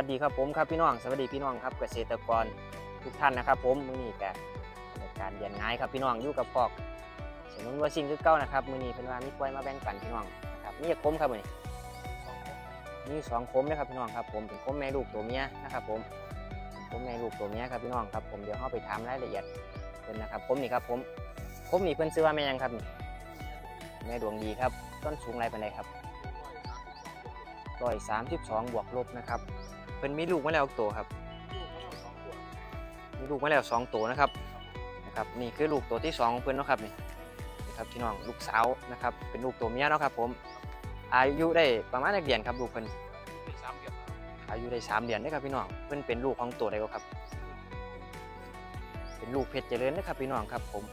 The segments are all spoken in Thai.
ัสดีครับผมครับพี่น้องสวัสดีพี่น้องครับเกษตรกรทุกท่านนะครับ ผมมือนี้แกการเรียนง่ายครับพี่น้องอยู่กับพอกสนุนว่าสิ่งคือเก้านะครับมือนี้เพิ่นว่ามีกล้วยมาแบ่งปันพี่น้องนะครับนี่คมครับมือนี้มีสองคมนะครับพี่น้องครับ ผมเป็นคมแม่ลูกตัวเมียนะครับ ผมคมแม่ลูกตัวเมียครับพี่น้องครับ ผมเดี๋ยวเราไปถามรายละเอียดเพิ่นนะครับผมนี่ครับผมคมนี่เพิ่นซื้อว่าแม่ยังครับแม่ดวงดีครับต้นสูงไรเปานใดครับร้อยสามสิบสองบวกลบนะครับ เพิ่นมีลูกมาแล้วตัวครับ มีลูกมาแล้วสองตัวนะครับนะครับ นี่คือลูกตัวที่สองของเพิ่นเนาะครับนี่นี่ครับพี่น้องลูกสาวนะครับ เป็นลูกตัวเมียเนาะครับ ผม อายุได้ประมาณนักเรียนครับลูกเพิ่นอายุได้สามเดือนนะครับพี่น้องเพิ่นเป็นลูกของตัวใดก็ครับ เป็นลูกเพชรเจริญนะครับพี่น้องครับ ผม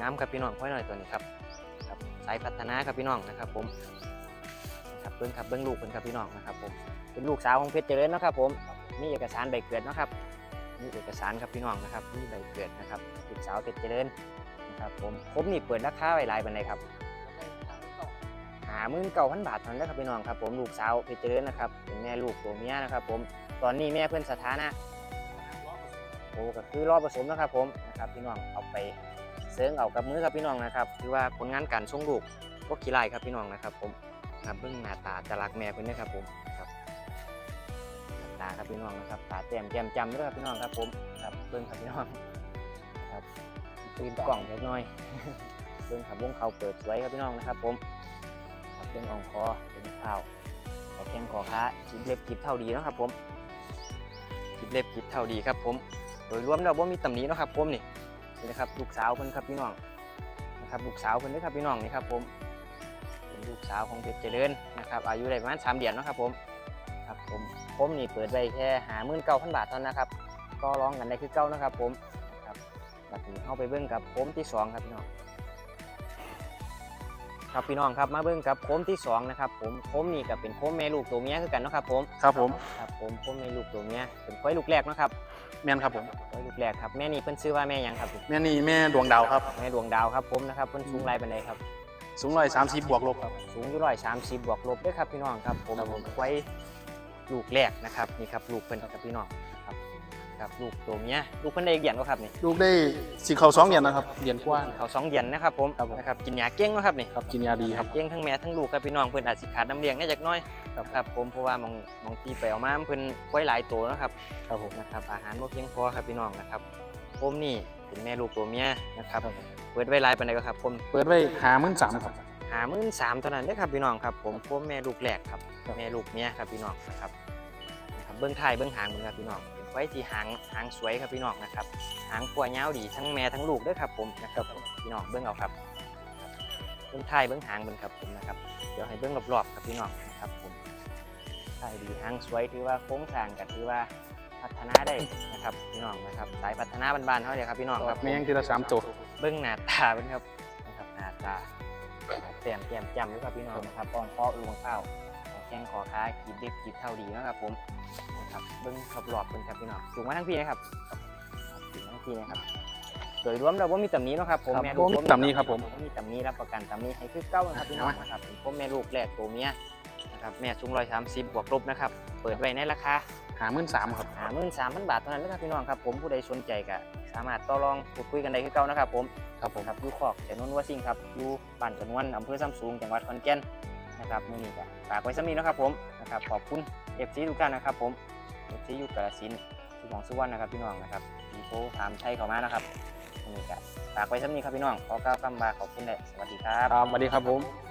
งามครับพี่น้องค่อยหน่อยตัวนี้ครับครับ สายพัฒนาครับพี่น้องนะครับ ผมครับ เบิ้งครับเบิ้งลูกเพิ่นครับพี่น้องนะครับผมเป็นลูกสาวของเพชรเจริญนะครับผมมีเอกสารใบเกิดนะครับมีเอกสารครับพี่น้องนะครับมีใบเกิดนะครับลูกสาวเพชรเจริญนะครับผมผมนี่เปิดราคาไว้หลายบันไดครับหาหมื่นเก้าพันบาทเท่านั้นแหละครับพี่น้องครับผมลูกสาวเพชรเจริญนะครับเป็นแม่ลูกตัวเมียนะครับผมตอนนี้แม่เพื่อนสถานะโอ้ก็คือรอบผสมนะครับผมนะครับพี่น้องเอาไปเสริงเอากับมือครับพี่น้องนะครับ คือว่าผลงานการส่งลูกก็ขี้ไล่ครับพี่น้องนะครับผม ครับเบื้องหน้าตาจะรักแม่เพิ่นนะครับผมครับตาครับพี่น้องนะครับตาแจ่มแจ่มจำด้วยครับพี่น้องครับผมครับเบื้องครับพี่น้องครับตื่นกล่องเล็กน้อยเบื้องขับวงเขาเปิดสวยครับพี่น้องนะครับ ผมครับเบื้องอ่องคอเป็นเท้าขอแข้งขอขาจิบเล็บจิบเท่าดีนะครับผมจิบเล็บจิบเท่าดีครับ ผม โดยรวมแล้วว่ามีตำหนิเนะครับผมนี่นี่นะครับลูกสาวเพิ่นครับพี่น้องนะครับลูกสาวเพิ่นเด้อครับพี่น้องนี่ครับผม ลูกสาวของเพชรเจริญนะครับอายุได้ประมาณ3เดือนเนาะครับผมครับผมผมนี่เปิดไว้แค่หาหมื่นเก้าพันบาทเท่านั้นนะครับก็ร้องกันได้คือเก้านะครับผมนะครับแบบนี้เข้าไปเบิ้งกับโค้มที่สองครับพี่น้องครับพี่น้องครับมาเบิ้งกับโค้มที่สองนะครับผมโค้มนี่ก็เป็นโค้มแม่ลูกตัวเมียคือกันเนาะครับผมครับผมครับผมโค้มแม่ลูกตัวเมียเป็นควายลูกแรกเนาะครับแม่นครับผมควายลูกแรกครับแม่นี่เพิ่นชื่อว่าแม่หยังครับผมแม่นี่แม่ดวงดาวครับแม่ดวงดาวครับผมนะครับเพิ่นสูงไรเป็นไรครับ สูงร้อยสามสิบบวกลบครับ สูงอยู่ร้อยสามสิบบวกลบด้วยครับพี่น้องครับผมครับผม ไว้ลูกแรกนะครับนี่ครับลูกเพิ่นครับพี่น้องครับครับลูกตัวเมียลูกเพิ่นได้เดียนก็ครับนี่ลูกได้สีเขาสองเดือนนะครับเดือนกว่าเขาสองเดียนนะครับผมครับผม นะครับกินยาเก้งเนาะครับนี่ ครับกินยาดีครับเก้งทั้งแม่ทั้งลูกครับพี่น้องเพิ่นอาจสิขาดน้ำเลี้ยงได้จักหน้อยครับครับผมเพราะว่ามองมองตีไปเอามาเพิ่นไว้หลายตัวเนาะครับครับผมนะครับอาหารบ่เพียงพอครับพี่น้องนะครับผมนี่ เป็นแม่ลูกตัวเมียนะครับเปิดไว้หลายปานใดก็ครับผมเปิดไว้หาหมื่นสามครับ หามื่นสามเท่านั้นเด้อครับพี่น้องครับผมพวกแม่ลูกแรกครับ แม่ลูกเมียครับพี่น้องนะครับนะครับเบื้องท้ายเบื้องหางเบื้องครับพี่น้องเป็นไว้ที่หางหางสวยครับพี่น้องนะครับหางปัวยาวดีทั้งแม่ทั้งลูกเด้วยครับผมนะครับพี่น้องเบื้องเอาครับ เบื้องท้ายเบื้องหางเบื้องครับผมนะครับเดี๋ยวให้เบื้องรอบๆครับพี่น้องนะครับผมท้ายดีหางสวยถือว่าโค้งสร้างก็ถือว่า พัฒนาได้นะครับพี่น้องนะครับสายพัฒนาบ้านๆเขาเลยครับพี่น้องครับผมแม่ยังทีละสามตัวเบื้องหน้าตาเป็นครับนะครับหน้าตาแต้มแก้มจำด้วยครับพี่น้องนะครับอ่องคอลวงข้าวแข้งคอขาขีดเด็บขีดเท่าดีนะครับผมนะครับเบื้องขอบหลอบเป็นครับพี่น้องสูงมาทั้งพี่นะครับสูงมาทั้งพี่นะครับโดยรวมเราว่ามีตำหนี้นาะครับผมครับแม่ผลูกมบ่ตำนี้ครับผมบ่มีตำหนี้รับประกันตำหนี้ให้คือเก้านะครับพี่น้องนะครับเป็นผมแม่ลูกแรกตัวเมียนะครับแม่สูงร้อยสามสิบบวกลบนะครับเปิดไว้ในราคา หาหมื่นสามครับหาหมื่นสามพันบาทเท่านั้นนะครับพี่น้องครับผมผู้ใดสนใจก็สามารถต่อรองพูดคุยกันได้คือเก่านะครับผมครับผมครับอยู่ขอกแต่นนท์วัดซิงครับอยู่บ้านสนวนอำเภอซ้ำสูงจังหวัดขอนแก่นนะครับมื้อนี้ก็ฝากไว้สำนี้นะครับผมนะครับขอบคุณเอฟซีทุกท่านนะครับผมเอฟซีอยู่กาฬสินธุ์ที่ของสุวรรณนะครับพี่น้องนะครับมีโทรถามไทยเข้ามานะครับมื้อนี้ก็ฝากไว้สำนี้ครับพี่น้องขอกล่าวคำว่าขอบคุณและสวัสดีครับครับสวัสดีครับผม